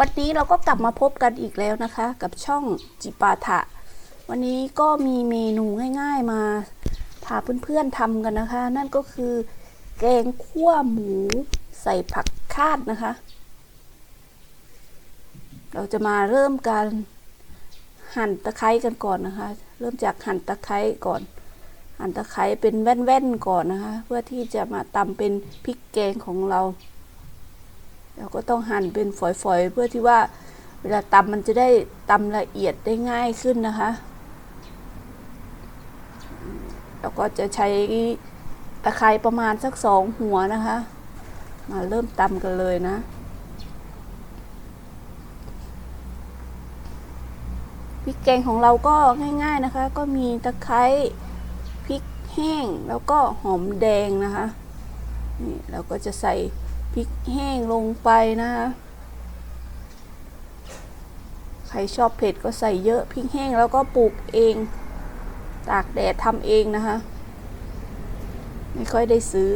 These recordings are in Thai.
วันนี้เราก็กลับมาพบกันอีกแล้วนะคะ กับช่องจิปาถะ วันนี้ก็มีเมนูง่าย ๆมาพาเพื่อนๆทำกันนะคะ นั่นก็คือ แกงคั่วหมูใส่ผักคาดนะคะ เราจะมาเริ่มการหั่นตะไคร้กันก่อนนะคะ เริ่มจากหั่นตะไคร้ก่อน หั่นตะไคร้เป็นแว่นๆก่อนนะคะ เพื่อที่จะมาตำเป็นพริกแกงของเรา เราก็ต้องหั่นเป็นฝอยๆ เพื่อที่ว่าเวลาตำมันจะได้ตำละเอียดได้ง่ายขึ้นนะคะเราก็จะใช้ตะไคร้ประมาณสักสองหัวนะคะ มาเริ่มตำกันเลยนะพริกแกงของเราก็ง่าย ๆนะคะ ก็มีตะไคร้พริกแห้งแล้วก็หอมแดงนะคะนี่เราก็จะใส่ พริกแห้งลงไปนะคะใครชอบเผ็ดก็ใส่เยอะพริกแห้งแล้วก็ปลูกเอง ตากแดดทำเองนะคะ ไม่ค่อยได้ซื้อ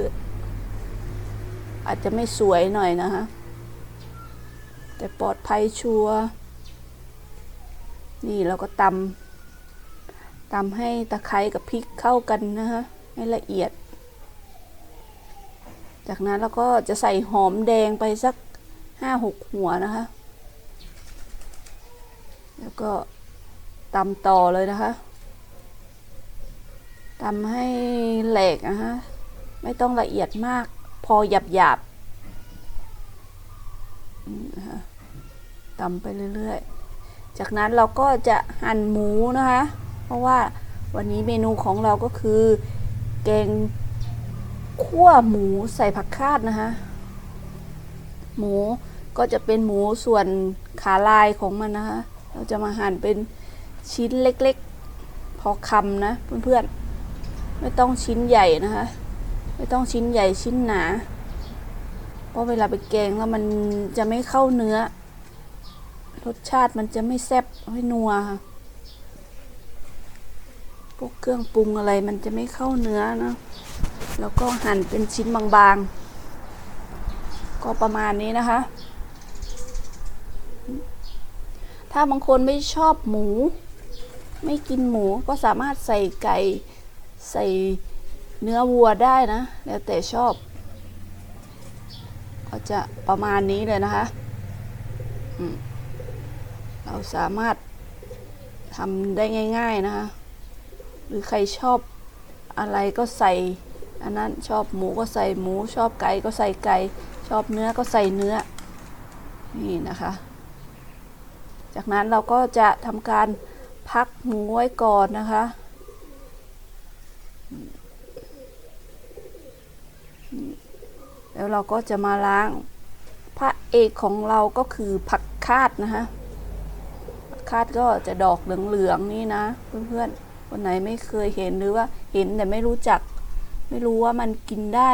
อาจจะไม่สวยหน่อยนะคะแต่ปลอดภัยชัวร์นี่เราก็ตำตำให้ตะไคร้กับพริกเข้ากันนะคะให้ละเอียด จากนั้นเราก็จะใส่หอมแดงไปสักห้าหกหัวนะคะ แล้วก็ตำต่อเลยนะคะตำให้แหลกนะคะไม่ต้องละเอียดมากพอหยาบหยาบตำไปเรื่อยๆ จากนั้นเราก็จะหั่นหมูนะคะ เพราะว่าวันนี้เมนูของเราก็คือ แกง คั่วหมูใส่ผักคาดนะคะ หมูก็จะเป็นหมูส่วนขาลายของมันนะคะ เราจะมาหั่นเป็นชิ้นเล็กๆ พอคำนะเพื่อนๆ ไม่ต้องชิ้นใหญ่นะคะ ไม่ต้องชิ้นใหญ่ชิ้นหนา เพราะเวลาไปแกงแล้วมันจะไม่เข้าเนื้อ รสชาติมันจะไม่แซ่บไม่นัวค่ะพวกเครื่องปรุงอะไรมันจะไม่เข้าเนื้อนะ แล้วก็หั่นเป็นชิ้นบางๆ ก็ประมาณนี้นะคะ ถ้าบางคนไม่ชอบหมู ไม่กินหมูก็สามารถใส่ไก่ใส่เนื้อวัวได้นะ แล้วแต่ชอบ ก็จะประมาณนี้เลยนะคะ เราสามารถทำได้ง่าย ๆนะคะ หรือใครชอบอะไรก็ใส่ อันนั้นชอบหมูก็ใส่หมู ชอบไก่ก็ใส่ไก่ชอบเนื้อก็ใส่เนื้อ นี่นะคะ จากนั้นเราก็จะทำการพักหมูไว้ก่อนนะคะ แล้วเราก็จะมาล้างพระเอกของเราก็คือผักคาดนะคะผักคาดก็จะดอกเหลืองๆนี่นะ เพื่อนๆคนไหนไม่เคยเห็นหรือว่าเห็นแต่ไม่รู้จัก ไม่รู้ว่ามันกินได้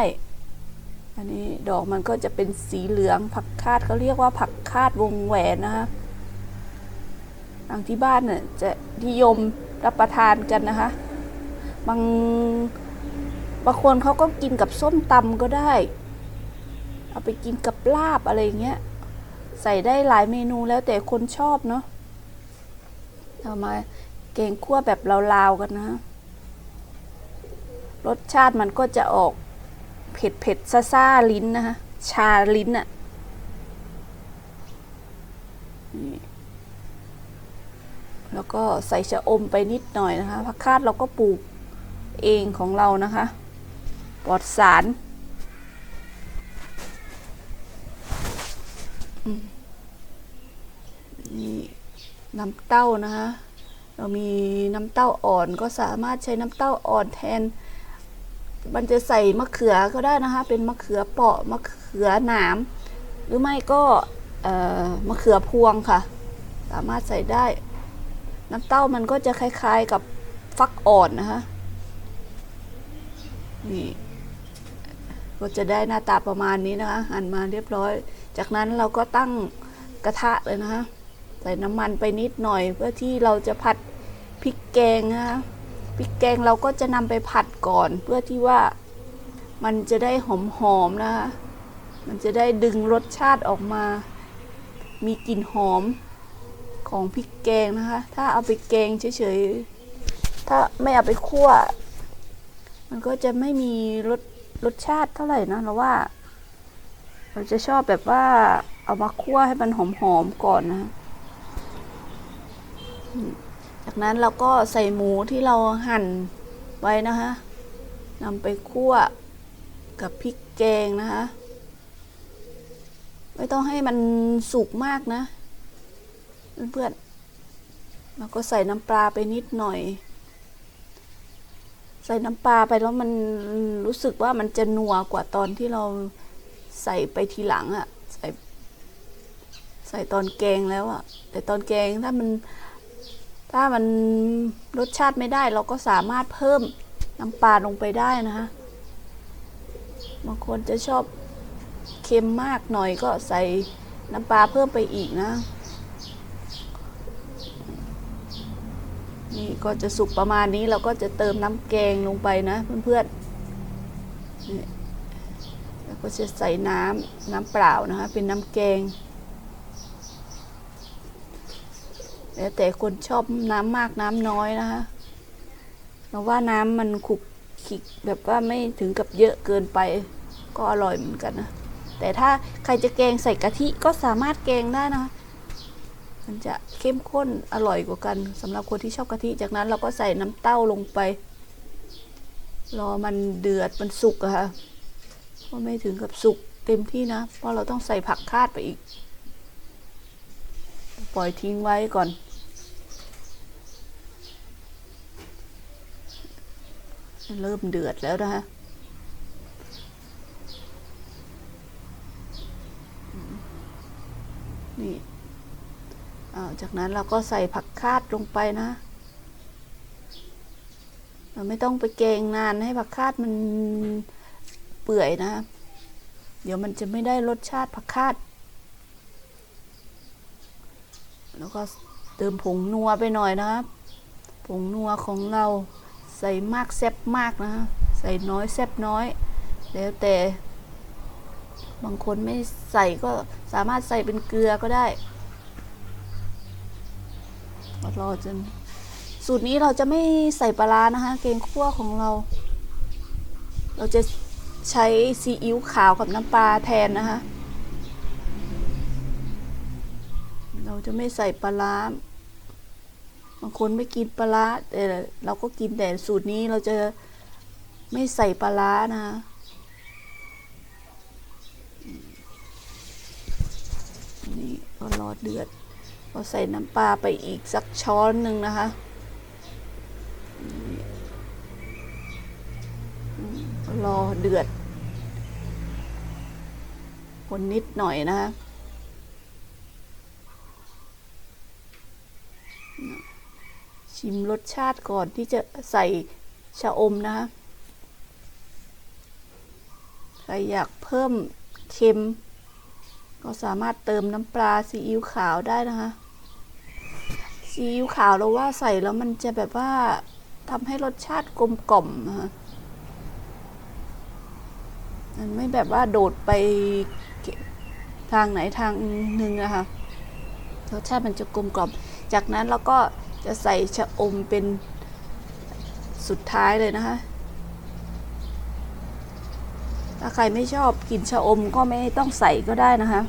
อันนี้ดอกมันก็จะเป็นสีเหลืองผักคาดเขาเรียกว่าผักคาดวงแหวนนะคะทางที่บ้านเนี่ยจะนิยมรับประทานกันนะคะ บางบางคนเขาก็กินกับส้มตำก็ได้ เอาไปกินกับลาบอะไรเงี้ย ใส่ได้หลายเมนูแล้วแต่คนชอบเนาะเอามาแกงคั่วแบบลาวๆกันนะ รสชาติมันก็จะออกเผ็ดเผ็ดซ่าซ่าๆลิ้นนะคะ ชาลิ้นอะ่ะแล้วก็ใส่ชะอมไปนิดหน่อยนะคะผักคาดเราก็ปลูกเองของเรานะคะ ปลอดสาร นี่น้ำเต้านะคะ เรามีน้ำเต้าอ่อนก็สามารถใช้น้ำเต้าอ่อนแทน มันจะใส่มะเขือก็ได้นะคะ เป็นมะเขือเปาะมะเขือหนาม หรือไม่ก็มะเขือพวงค่ะ สามารถใส่ได้ น้ำเต้ามันก็จะคล้าย ๆกับฟักอ่อนนะคะ นี่ก็จะได้หน้าตาประมาณนี้นะคะหั่นมาเรียบร้อย จากนั้นเราก็ตั้งกระทะเลยนะคะ ใส่น้ำมันไปนิดหน่อยเพื่อที่เราจะผัดพริกแกงนะคะ พริกแกงเราก็จะนำไปผัดก่อนเพื่อที่ว่ามันจะได้หอมๆนะคะ มันจะได้ดึงรสชาติออกมา มีกลิ่นหอมของพริกแกงนะคะ ถ้าเอาไปแกงเฉยๆ ถ้าไม่เอาไปคั่ว มันก็จะไม่มีรสรสชาติเท่าไหร่นะเราว่า เราจะชอบแบบว่าเอามาคั่วให้มันหอมๆก่อนนะอืม จากนั้นเราก็ใส่หมูที่เราหั่นไว้นะคะนำไปคั่วกับพริกแกงนะคะ ไม่ต้องให้มันสุกมากนะ เพื่อนๆเราก็ใส่น้ำปลาไปนิดหน่อย ใส่น้ำปลาไปแล้วมันรู้สึกว่ามันจะนัวกว่าตอนที่เราใส่ไปทีหลังอะใส่ ใส่ตอนแกงแล้วอะแต่ตอนแกงถ้ามัน ถ้ามันรสชาติไม่ได้เราก็สามารถเพิ่มน้ำปลาลงไปได้นะคะบางคนจะชอบเค็มมากหน่อยก็ใส่น้ำปลาเพิ่มไปอีกนะ นี่ก็จะสุกประมาณนี้เราก็จะเติมน้ำแกงลงไปนะเพื่อนๆแล้วก็จะใส่น้ำน้ำเปล่านะคะเป็นน้ำแกง แล้วแต่คนชอบน้ำมากน้ำน้อยนะคะเราว่าน้ำมันขุกขลิกแบบว่าไม่ถึงกับเยอะเกินไป ก็อร่อยเหมือนกันนะ แต่ถ้าใครจะแกงใส่กะทิก็สามารถแกงได้นะคะมันจะเข้มข้นอร่อยกว่ากันสำหรับคนที่ชอบกะทิ จากนั้นเราก็ใส่น้ำเต้าลงไป รอมันเดือดมันสุกอะค่ะก็ไม่ถึงกับสุกเต็มที่นะ เพราะเราต้องใส่ผักคาดไปอีก ปล่อยทิ้งไว้ก่อน เริ่มเดือดแล้วนะคะนี่าจากนั้นเราก็ใส่ผักคาดลงไปนะ เราไม่ต้องไปแกงนานให้ผักคาดมันเปื่อยนะ เดี๋ยวมันจะไม่ได้รสชาติผักคาด แล้วก็เติมผงนัวไปหน่อยนะครับ ผงนัวของเราใส่มากแซ่บมากนะฮะใส่น้อยแซ่บน้อย แล้วแต่บางคนไม่ใส่ก็สามารถใส่เป็นเกลือก็ได้รอจนสูตรนี้เราจะไม่ใส่ปลาร้านะคะ เกงคั่วของเรา เราจะใช้ซีอิ๊วขาวกับน้ำปลาแทนนะคะ เราจะไม่ใส่ปลาร้าบางคนไม่กินปลาร้าแต่เราก็กินแต่สูตรนี้เราจะไม่ใส่ปลาร้านะนี่ก็รอเดือดก็ใส่น้ำปลาไปอีกสักช้อนหนึ่งนะคะรอเดือด คนนิดหน่อยนะคะ ชิมรสชาติก่อนที่จะใส่ชะอมนะคะใครอยากเพิ่มเค็ม ก็สามารถเติมน้ำปลาซีอิ๊วขาวได้นะคะซีอิ๊วขาวเราว่าใส่แล้วมันจะแบบว่าทำให้รสชาติกลมกล่อมนะคะมันไม่แบบว่าโดดไปทางไหนทางหนึ่งอะคะรสชาติมันจะกลมกล่อม จากนั้นเราก็จะใส่ชะอมเป็นสุดท้ายเลยนะคะ ถ้าใครไม่ชอบกินชะอมก็ไม่ต้องใส่ก็ได้นะคะ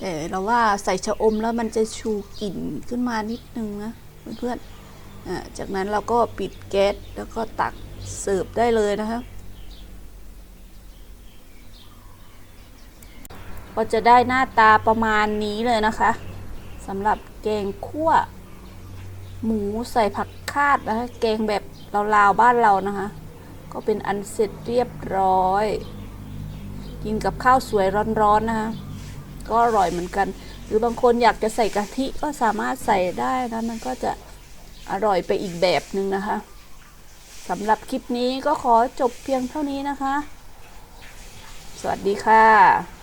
แต่เราว่าใส่ชะอมแล้วมันจะชูกลิ่นขึ้นมานิดนึงนะเพื่อนๆจากนั้นเราก็ปิดแก๊สแล้วก็ตักเสิร์ฟได้เลยนะคะ ก็จะได้หน้าตาประมาณนี้เลยนะคะสำหรับแกงคั่ว หมูใส่ผักคาดนะคะแกงแบบลาวๆบ้านเรานะคะ ก็เป็นอันเสร็จเรียบร้อย กินกับข้าวสวยร้อนๆนะคะก็อร่อยเหมือนกัน หรือบางคนอยากจะใส่กะทิก็สามารถใส่ได้นะมันก็จะอร่อยไปอีกแบบหนึ่งนะคะสำหรับคลิปนี้ก็ขอจบเพียงเท่านี้นะคะ สวัสดีค่ะ